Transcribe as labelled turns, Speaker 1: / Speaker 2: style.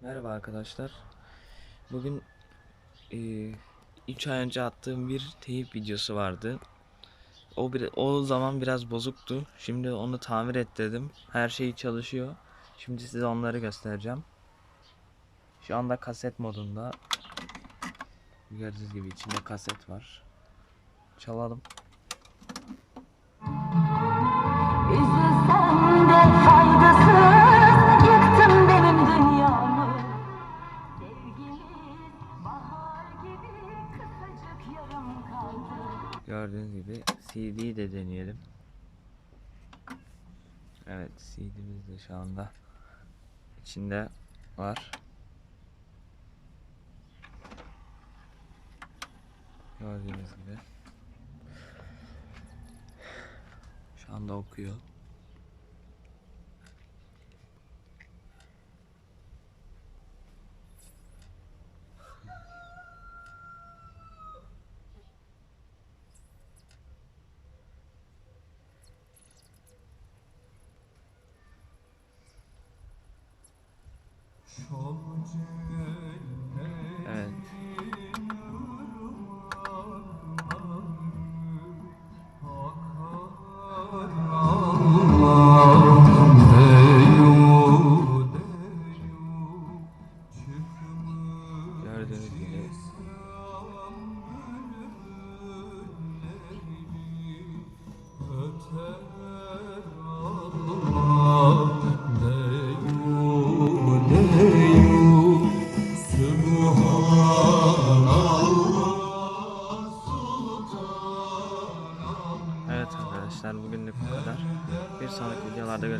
Speaker 1: Merhaba arkadaşlar. Bugün 3 ay önce attığım bir teyip videosu vardı. O bir, o zaman biraz bozuktu. Şimdi onu tamir ettirdim. Her şey çalışıyor. Şimdi size onları göstereceğim. Şu anda kaset modunda. Gördüğünüz gibi içinde kaset var. Çalalım.
Speaker 2: Üzülsem de faydasız
Speaker 1: Gördüğünüz gibi CD de deneyelim. Evet CD'miz de şu anda içinde var. Gördüğünüz gibi. Şu anda okuyor.
Speaker 3: Evet. Gördüğünüz gibi arkadaşlar bugünlük bu kadar. Bir sonraki videolarda görüşürüz.